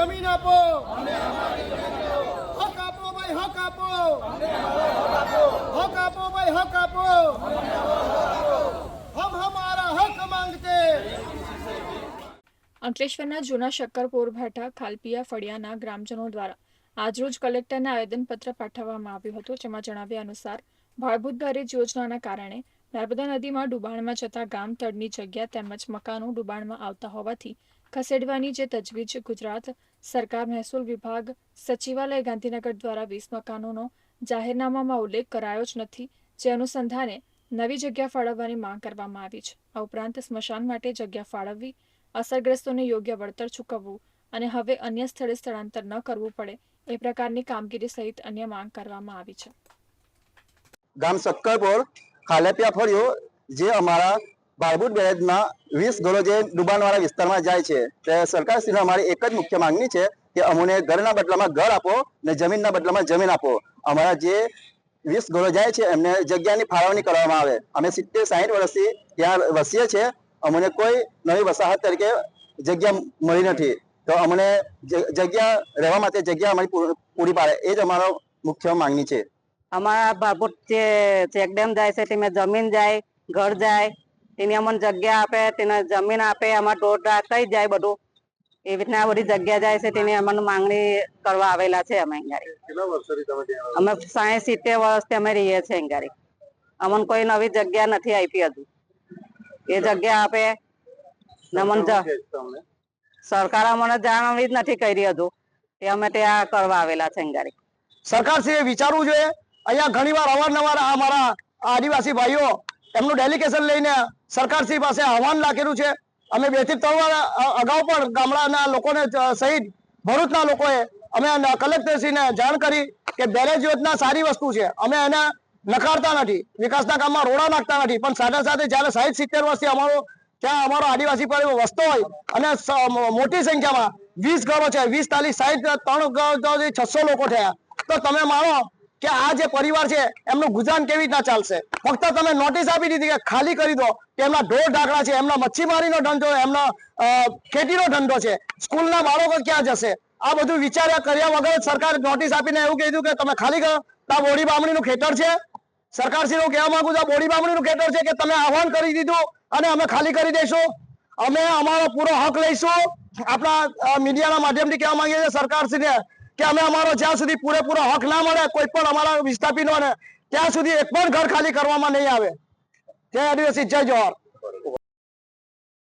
જમીન આપો. હક આપો ભાઈ, હક આપો. હક આપો ભાઈ, હક આપો. અંકલેશ્વરના જૂના શક્કરપોર ભાઠા ખાલપિયા ફળિયાના ગ્રામજનો દ્વારા આજરોજ કલેક્ટરને આવેદનપત્ર પાઠવવામાં આવ્યું હતું, જેમાં જણાવ્યા અનુસાર ભાડભૂત દરેજ યોજનાના કારણે નર્મદા નદીમાં ડુબાણમાં જતા ગામ તળની જગ્યા તેમજ મકાનો ડુબાણમાં આવતા હોવાથી ખસેડવાની જે તજવીજ ગુજરાત સરકાર મહેસૂલ વિભાગ સચિવાલય ગાંધીનગર દ્વારા વીસ મકાનોનો જાહેરનામામાં ઉલ્લેખ કરાયો જ નથી, જે અનુસંધાને નવી જગ્યા ફાળવવાની માંગ કરવામાં આવી છે. આ ઉપરાંત સ્મશાન માટે જગ્યા ફાળવવી, અસરગ્રસ્તોને યોગ્ય વળતર ચૂકવવું અને હવે અન્ય સ્થળે સ્થળાંતર ન કરવું પડે એ પ્રકારની કામગીરી સહિત અન્ય માંગ કરવામાં આવી છે. ગામ સક્કરપોર ખાલેપિયા ફળિયો, જે અમારા બાળબુટ બેરેજમાં વીસ ઘરો જે ડુબાણવાળા વિસ્તારમાં જાય છે, તે સરકારશ્રીને અમારી એક જ મુખ્ય માંગણી છે કે અમને ઘરના બદલામાં ઘર આપો ને જમીનના બદલામાં જમીન આપો. અમારા જે વીસ ઘરો જાય છે, એમને જગ્યાની ફાળવણી કરવામાં આવે. અમે સિત્તેર સાહીઠ વર્ષથી ત્યાં વસીએ છીએ, અમને કોઈ નવી વસાહત તરીકે જગ્યા મળી નથી. તો અમને જગ્યા, રહેવા માટે જગ્યા અમારી પૂરી પાડે. એ જ અમારો મુખ્ય માંગણી છે. અમારા ભાભૂત જે ચેકડેમ જાય છે તેમાં જમીન જાય, ઘર જાય તેની અમને જગ્યા આપે તેને જમીન આપે અમારે ઢોર થઈ જાય બધું. એવી રીતના બધી જગ્યા જાય છે તેની અમને માંગણી કરવા આવેલા છે અમે અહીંયા કેટલા વર્ષોથી તમે ત્યાં અમે સાહીઠ સિત્તેર વર્ષથી અમે રહીએ છીએ અહીંયા અમને કોઈ નવી જગ્યા નથી આપી હજુ. એ જગ્યા આપે. ને સરકાર અમને જાણવી જ નથી કરી હજુ. તે અમે ત્યાં કરવા આવેલા છે અહીંયા સરકારશ્રીએ વિચારવું જોઈએ. અહીંયા ઘણીવાર અવારનવાર આ અમારા આદિવાસી ભાઈઓ એમનું ડેલિગેશન લઈને સરકારશ્રી પાસે આહવાન રાખેલું છે. અમે બેથી ત્રણ અગાઉ પણ ગામડાના લોકોને સહિત ભરૂચના લોકોએ અમે કલેક્ટરશ્રીને જાણ કરી કે બેરેજ યોજના સારી વસ્તુ છે. અમે એને નકારતા નથી. વિકાસના કામમાં રોડા નાખતા નથી. પણ સાથે સાથે જ્યારે સાહીઠ સિત્તેર વર્ષથી અમારો, ત્યાં અમારો આદિવાસી પરિવાર વસતો હોય અને મોટી સંખ્યામાં વીસ ઘરો છે. વીસ તાલીસ સાહીઠ, ત્રણ ઘર છસો લોકો થયા. તો તમે માનો કે આ જે પરિવાર છે, એમનું ગુજરાન કેવી રીતના ચાલશે? ફક્ત તમે નોટિસ આપી દીધી કે ખાલી કરી દો કે એમના ઢોર ઢાકડા છે, એમના મચ્છીમારીનો ધંધો, એમનો ખેતીનો ધંધો છે, સ્કૂલના બાળકો ક્યાં જશે? આ બધું વિચાર્યા કર્યા વગર સરકારે નોટિસ આપીને એવું કીધું કે તમે ખાલી કરો. આ બોડી બામણીનું ખેતર છે? સરકારશ્રી હું કહેવા માંગુ છું, આ બોડી બામણીનું ખેતર છે કે તમે આહવાન કરી દીધું અને અમે ખાલી કરી દઈશું અમે અમારો પૂરો હક લઈશું? આપણા મીડિયાના માધ્યમથી કહેવા માંગીએ છીએ સરકારશ્રીને કે અમે અમારો જ્યાં સુધી પૂરેપૂરો હક ના મળે, કોઈ પણ અમારા વિસ્થાપિતોને, ત્યાં સુધી એક પણ ઘર ખાલી કરવામાં નહીં આવે. જય આદિવાસી, જય જોહર